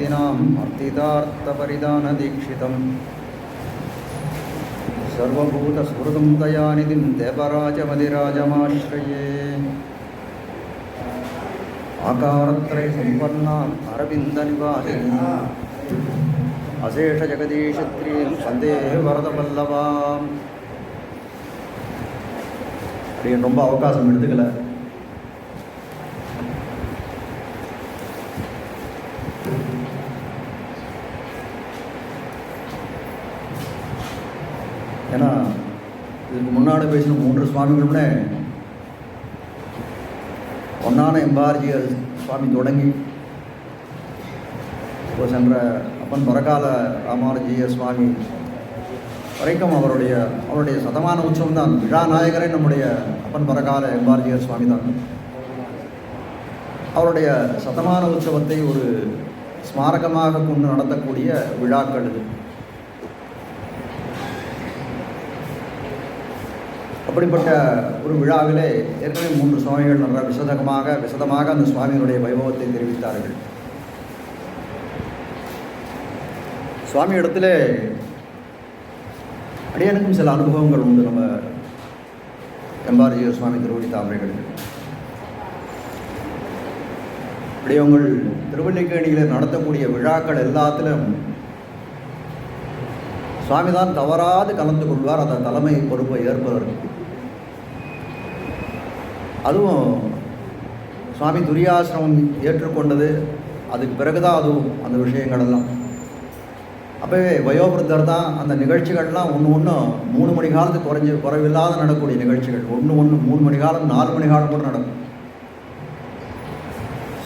भक्तिनाम् अर्थितार्थपरिधानदीक्षितम् सर्वभूतस्मृतं दयानिधिं देवराजमधिराजमाश्रये आकारत्रयसम्पन्नाम् अरविन्दनिवासिनीम् अशेषजगदीशत्रीं சந்தேக வரதவல்லவாம் அப்படின்னு ரொம்ப அவகாசம் எடுத்துக்கல ஏன்னா இதுக்கு முன்னாடி பேசின மூன்று சுவாமிகளுமே ஒன்னான எம்பார்ஜியர் சுவாமி தொடங்கி இப்போ சென்ற அப்பன் பரகால ராமானுஜிய சுவாமி வரைக்கும் அவருடைய அவருடைய சதமான உற்சவம் தான். விழா நாயகரே நம்முடைய அப்பன் பரகால எம்பார்ஜியர் சுவாமி தான். அவருடைய சதமான உற்சவத்தை ஒரு ஸ்மாரகமாக கொண்டு நடத்தக்கூடிய விழாக்கள் இது. அப்படிப்பட்ட ஒரு விழாவிலே ஏற்கனவே மூன்று சுவாமிகள் நல்லா விசதமாக விசதமாக அந்த சுவாமியினுடைய வைபவத்தை தெரிவித்தார்கள். சுவாமி இடத்துல அடியனுக்கும் சில அனுபவங்கள் உண்டு. நம்ம எம்பாரஜிய சுவாமி திருவடி தாமரைகளுக்கு அடியவங்கள் திருவள்ளிக்கேணியில் நடத்தக்கூடிய விழாக்கள் எல்லாத்திலும் சுவாமி தான் தவறாது கலந்து கொள்வார். அந்த தலைமை பொறுப்பை ஏற்பதற்கு. அதுவும் சுவாமி துரியாசிரமம் ஏற்றுக்கொண்டது அதுக்கு பிறகுதான் அதுவும் அந்த விஷயங்களெல்லாம். அப்போவே வயோபிருத்தர் தான் அந்த நிகழ்ச்சிகள்லாம் ஒன்று ஒன்று மூணு மணி காலத்துக்கு குறைஞ்சி குறைவில்லாத நடக்கக்கூடிய நிகழ்ச்சிகள். ஒன்று ஒன்று மூணு மணி காலம் நாலு மணி காலம் கூட நடக்கும்.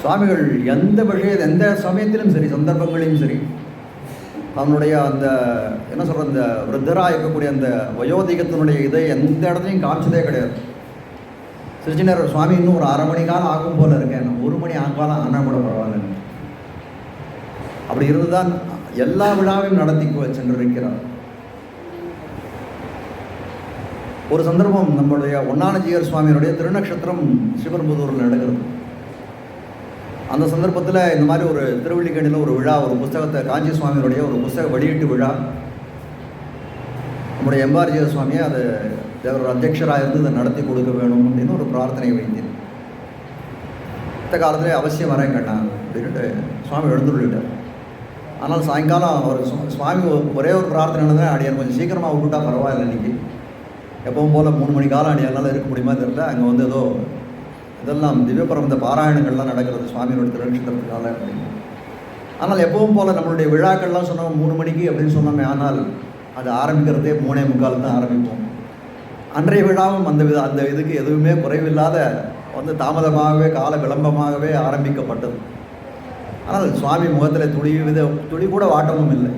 சுவாமிகள் எந்த விஷயம் எந்த சமயத்திலும் சரி சந்தர்ப்பங்களிலும் சரி அவனுடைய அந்த என்ன சொல்கிற அந்த விருத்தராக இருக்கக்கூடிய அந்த வயோதிகத்தினுடைய இதை எந்த இடத்துலையும் காமிச்சதே கிடையாது. திருச்சினர் சுவாமி இன்னும் ஒரு அரை மணி காலம் ஆகும் போல இருக்கேன். ஒரு மணி ஆகாலம் ஆனால் கூட பரவாயில்ல. அப்படி இருந்துதான் எல்லா விழாவையும் நடத்தி சென்றிருக்கிறார். ஒரு சந்தர்ப்பம் நம்மளுடைய ஒன்னானஜியர் சுவாமியினுடைய திருநக்ஷத்திரம் சிவபெரும்புதூரில் நடக்கிறது. அந்த சந்தர்ப்பத்தில் இந்த மாதிரி ஒரு திருவள்ளிக்கேணியில் ஒரு விழா ஒரு புஸ்தகத்தை காஞ்சி சுவாமியினுடைய ஒரு புஸ்தக வெளியீட்டு விழா நம்முடைய எம்பார்ஜியர் சுவாமியை அது தேவர் அத்தியக்ஷராக இருந்து இதை நடத்தி கொடுக்க வேணும் அப்படின்னு ஒரு பிரார்த்தனை வைத்தேன். இந்த காலத்திலே அவசியம் வரேன் கேட்டான் அப்படின்ட்டு சுவாமி எழுந்துள்ளிட்டார். ஆனால் சாயங்காலம் அவர் சுவாமி ஒரே ஒரு பிரார்த்தனை தான் அடியார் கொஞ்சம் சீக்கிரமாக விட்டுட்டா பரவாயில்ல இன்றைக்கி எப்பவும் போல் மூணு மணி காலம் அடியாரால் இருக்க முடியுமா தெரியல. அங்கே வந்து ஏதோ இதெல்லாம் திவ்யபரமந்த பாராயணங்கள்லாம் நடக்கிறது சுவாமியோட திருநட்சத்திரத்துக்காக அப்படின்னு. ஆனால் எப்பவும் போல் நம்மளுடைய விழாக்கள்லாம் சொன்னோம் மூணு மணிக்கு அப்படின்னு சொன்னோமே ஆனால் அது ஆரம்பிக்கிறதே மூணே முக்கால் தான் ஆரம்பிப்போம். அன்றைய விழாவும் அந்த வித அந்த இதுக்கு எதுவுமே குறைவில்லாத வந்து தாமதமாகவே கால விளம்பமாகவே ஆரம்பிக்கப்பட்டது. ஆனால் சுவாமி முகத்தில் துளி வித துளி கூட வாட்டமும் இல்லை.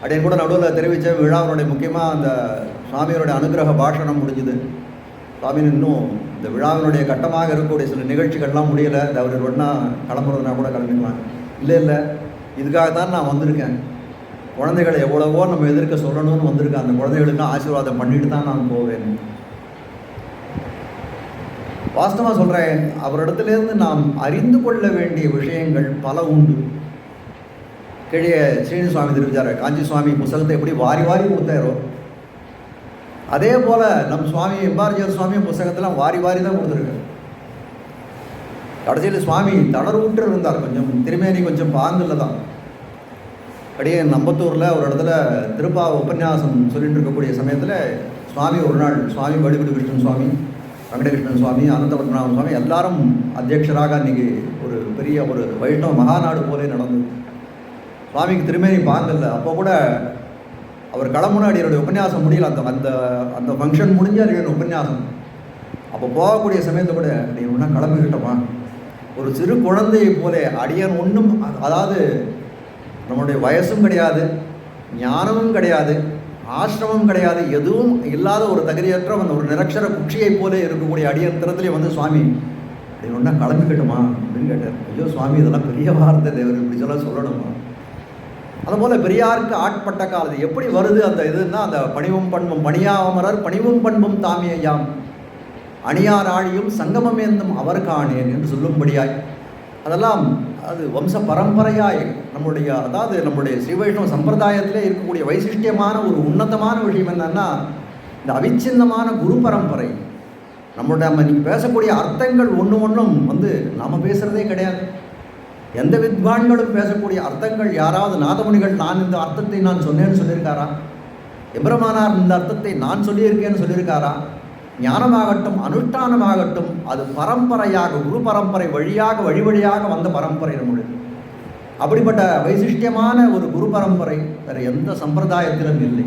அப்படின்னு கூட நடுவில் தெரிவித்த விழாவினுடைய முக்கியமாக அந்த சுவாமியோடைய அனுகிரக பாஷணம் முடிஞ்சுது. சுவாமி இன்னும் இந்த விழாவினுடைய கட்டமாக இருக்கக்கூடிய சில நிகழ்ச்சிகள்லாம் முடியலை. இந்த அவர் ஒன்றா கிளம்புறதுனா கூட கிளம்பிக்கலாம் இல்லை இல்லை. இதுக்காக தான் நான் வந்திருக்கேன். குழந்தைகளை எவ்வளவோ நம்ம எதிர்க்க சொல்லணும்னு வந்திருக்கேன் அந்த குழந்தைகளுக்கு ஆசீர்வாதம் பண்ணிட்டு தான் நான் போவேன். வாஸ்தவா சொல்கிறேன் அவரிடத்துலேருந்து நாம் அறிந்து கொள்ள வேண்டிய விஷயங்கள் பல உண்டு. கீழே ஸ்ரீனி சுவாமி தெரிவித்தார் காஞ்சி சுவாமி புஸ்தகத்தை எப்படி வாரி வாரி கொடுத்தாரோ அதே போல் நம் சுவாமி எம்பார்ஜியர் சுவாமி புஸ்தகத்தெல்லாம் வாரி வாரி தான் கொடுத்துருக்கு கடைசியில் சுவாமி தளர்வுற்று இருந்தார் கொஞ்சம் திருமேனி கொஞ்சம் பாங்கில் தான். அப்படியே நம்பத்தூரில் ஒரு இடத்துல திருப்பா உபன்யாசம் சொல்லிட்டு இருக்கக்கூடிய சமயத்தில் சுவாமி ஒரு நாள் சுவாமி வடிகுடி கிருஷ்ணன் சுவாமி வெங்கடகிருஷ்ணன் சுவாமி அனந்தபத்மநாபன் சுவாமி எல்லாரும் அத்தியட்சராக அன்றைக்கி ஒரு பெரிய ஒரு வைஷ்ணவ மகாநாடு போலே நடந்தது. சுவாமிக்கு திருமேனி பாங்கல்ல அப்போ கூட அவர் கிளம்புனாடி என்னுடைய உபன்யாசம் முடியல. அந்த அந்த அந்த ஃபங்க்ஷன் முடிஞ்சால் என்னுடைய உபன்யாசம். அப்போ போகக்கூடிய சமயத்தை கூட நீ ஒன்றா கிளம்பிக்கிட்டோமா ஒரு சிறு குழந்தையை போல அடியன் ஒன்றும் அதாவது நம்மளுடைய வயசும் கிடையாது ஞானமும் கிடையாது ஆசிரமம் கிடையாது எதுவும் இல்லாத ஒரு தகுதியற்ற அந்த ஒரு நிரக்ஷர குட்சியைப் போல இருக்கக்கூடிய அடியத்திரத்திலே வந்து சுவாமி அப்படி ஒன்றா கிளம்பிக்கட்டுமா அப்படின்னு கேட்டார். ஐயோ சுவாமி இதெல்லாம் பெரிய வார்த்தை தேவர் இப்படி சொல்ல சொல்லணுமா? அதுபோல் பெரியாருக்கு ஆட்பட்ட காலத்து எப்படி வருது அந்த இதுன்னா அந்த பணிவும் பண்பும் பணியாமரர் பணிவும் பண்பும் தாமியாம் அணியார் ஆழியும் சங்கமமேந்தும் அவர் காணேன் என்று சொல்லும்படியாய். அதெல்லாம் அது வம்ச பரம்பரையாக நம்முடைய அதாவது நம்முடைய ஸ்ரீ வைஷ்ணவ சம்பிரதாயத்திலே இருக்கக்கூடிய வைசிஷ்டியமான ஒரு உன்னதமான விஷயம் என்னன்னா இந்த அவிச்சின்னமான குரு பரம்பரை. நம்மளுடைய நம்ம நீங்கள் பேசக்கூடிய அர்த்தங்கள் ஒன்று ஒன்றும் வந்து நாம் பேசுகிறதே கிடையாது. எந்த வித்வான்களும் பேசக்கூடிய அர்த்தங்கள் யாராவது நாதமுனிகள் நான் இந்த அர்த்தத்தை நான் சொன்னேன்னு சொல்லியிருக்காரா? எம்பெருமானார் இந்த அர்த்தத்தை நான் சொல்லியிருக்கேன்னு சொல்லியிருக்காரா? ஞானமாகட்டும் அனுஷ்டானமாகட்டும் அது பரம்பரையாக குரு பரம்பரை வழியாக வழி வழியாக வந்த பரம்பரை நம்மளுக்கு அப்படிப்பட்ட வைசிஷ்டியமான ஒரு குரு பரம்பரை வேறு எந்த சம்பிரதாயத்திலும் இல்லை.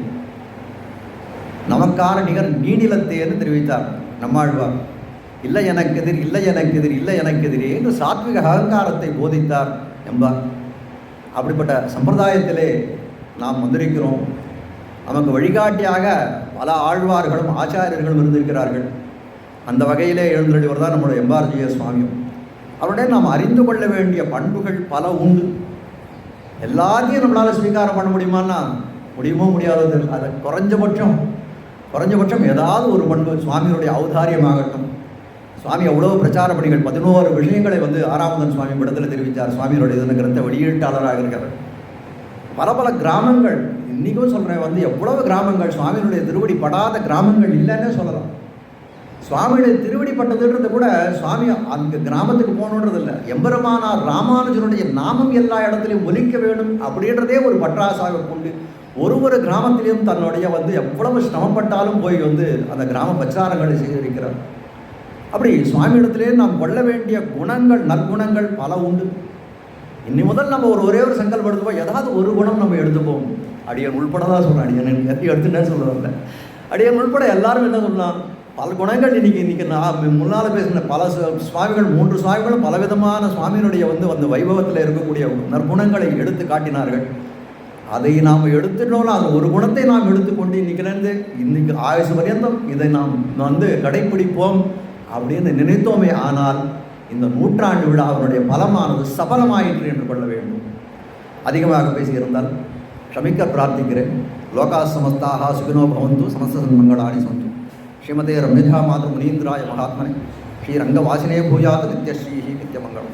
நமக்கான நிகர் நீநிலத்தேன்னு தெரிவித்தார் நம்மாழ்வார். இல்லை எனக்கு எதிர் இல்லை எனக்கு எதிர் இல்லை எனக்கு எதிரே என்று சாத்விக அகங்காரத்தை போதித்தார் என்பார். அப்படிப்பட்ட சம்பிரதாயத்திலே நாம் வந்திருக்கிறோம். நமக்கு வழிகாட்டியாக பல ஆழ்வார்களும் ஆச்சாரியர்களும் இருந்திருக்கிறார்கள். அந்த வகையிலே எழுந்தொழிவர் தான் நம்முடைய எம்பார்ஜிய சுவாமியும். அவருடைய நாம் அறிந்து கொள்ள வேண்டிய பண்புகள் பல உண்டு. எல்லாத்தையும் நம்மளால் ஸ்வீகாரம் பண்ண முடியுமான்னா முடியுமோ முடியாதது அது குறைஞ்சபட்சம் குறைஞ்சபட்சம் ஏதாவது ஒரு பண்பு சுவாமியுடைய ஔதாரியமாகட்டும். சுவாமி அவ்வளோ பிரச்சார பணிகள் பதினோரு விஷயங்களை வந்து ஆறாமதன் சுவாமி படத்தில் தெரிவித்தார். சுவாமியுடைய இதன கிரந்த வெளியீட்டாளராக இருக்கிறார் பல பல கிராமங்கள் இன்றைக்கும் சொல்கிறேன் வந்து எவ்வளவு கிராமங்கள் சுவாமியினுடைய திருவடி படாத கிராமங்கள் இல்லைன்னே சொல்லலாம். சுவாமியுடைய திருவடி பட்டதுன்றது கூட சுவாமி அந்த கிராமத்துக்கு போகணுன்றது இல்லை. எம்பெருமானார் ராமானுஜனுடைய நாமம் எல்லா இடத்துலையும் ஒலிக்க வேணும் அப்படின்றதே ஒரு பற்றாசாக கொண்டு ஒரு ஒரு கிராமத்திலையும் தன்னுடைய வந்து எவ்வளவு சிரமப்பட்டாலும் போய் வந்து அந்த கிராம பிரச்சாரங்களை செய்திருக்கிறார். அப்படி சுவாமியிடத்திலே நாம் கொள்ள வேண்டிய குணங்கள் நற்குணங்கள் பல உண்டு. இன்னி முதல் நம்ம ஒரு ஒரே ஒரு சங்கல்பம் எடுத்துப்போம். ஏதாவது ஒரு குணம் நம்ம எடுத்துப்போம். அடியன் உள்பட தான் சொல்கிறேன் அடியன். எனக்கு எடுத்துட்டேன்னு சொல்லுவாங்க அடியன் உள்பட எல்லாரும் என்ன சொல்லலாம் பல குணங்கள் இன்றைக்கி இன்றைக்கி நான் முன்னால் பேசின பல சுவாமிகள் மூன்று சுவாமிகளும் பலவிதமான சுவாமியினுடைய வந்து அந்த வைபவத்தில் இருக்கக்கூடிய நற்குணங்களை எடுத்து காட்டினார்கள். அதை நாம் எடுத்துட்டோம்னா அந்த ஒரு குணத்தை நாம் எடுத்துக்கொண்டு இன்றைக்கிலேருந்து இன்னைக்கு ஆயுசு பரியந்தம். இதை நாம் வந்து கடைப்பிடிப்போம் அப்படின்னு நினைத்தோமே ஆனால் இந்த நூற்றாண்டு விழாவினுடைய பலமானது சபலமாயிற்று என்று கொள்ள வேண்டும். அதிகமாக பேசியிருந்தால் ಕ್ಷಮಿಕ ಪ್ರಾರ್ಥಿಕರೆ ಲೋಕಾ ಸಮಸ್ತಃ ಸುಖಿನೋ ಭವಂತು ಸಮಸ್ತ ಸನ್ಮಂಗಳಾಣಿ ಸಂತು. ಶ್ರೀಮತೆ ರಮ್ಯಧಾ ಮಾತೃ ಮುನೀಂದ್ರಾಯ ಮಹಾತ್ಮನೆ. ಶ್ರೀರಂಗವಾಸಿನೇ ಭೂಯಾತ ನಿತ್ಯಶ್ರೀ ನಿತ್ಯಮಂಗಳಂ.